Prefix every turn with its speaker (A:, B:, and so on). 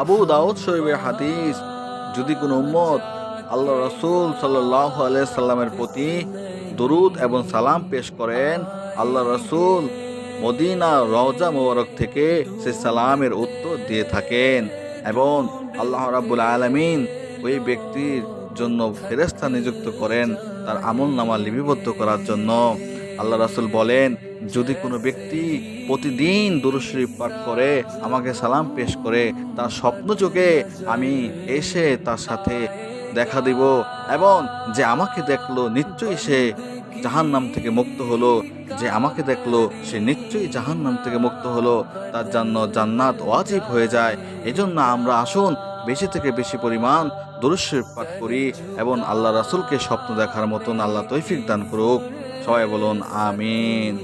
A: আবু দাউদ শরীফের হাদিস, যদি কোনো উম্মত আল্লাহ রসুল সাল্লাহ সাল্লামের প্রতি দরুদ এবং সালাম পেশ করেন আল্লাহ রসুল মদিনা রওজা মোবারক থেকে সে সালামের উত্তর দিয়ে থাকেন এবং আল্লাহ রাব্বুল আলমিন ওই ব্যক্তির জন্য ফেরেস্তা নিযুক্ত করেন তার আমল নামা লিপিবদ্ধ করার জন্য। আল্লাহ রাসুল বলেন, যদি কোনো ব্যক্তি প্রতিদিন দুরুশরীফ পাঠ করে, আমাকে সালাম পেশ করে, তার স্বপ্ন চোখে আমি এসে তার সাথে দেখা দিব এবং যে আমাকে দেখল নিশ্চয়ই সে জাহান নাম থেকে মুক্ত হলো, যে আমাকে দেখল সে নিশ্চয়ই জাহান নাম থেকে মুক্ত হলো, তার জন্য জান্নাত ওয়াজিব হয়ে যায়। এজন্য আমরা আসুন, বেশি থেকে বেশি পরিমাণ দুরুশরীফ পাঠ করি এবং আল্লাহ রাসুলকে স্বপ্ন দেখার মতন আল্লাহ তৈফিক দান করুক। সবাই বলুন আমিন।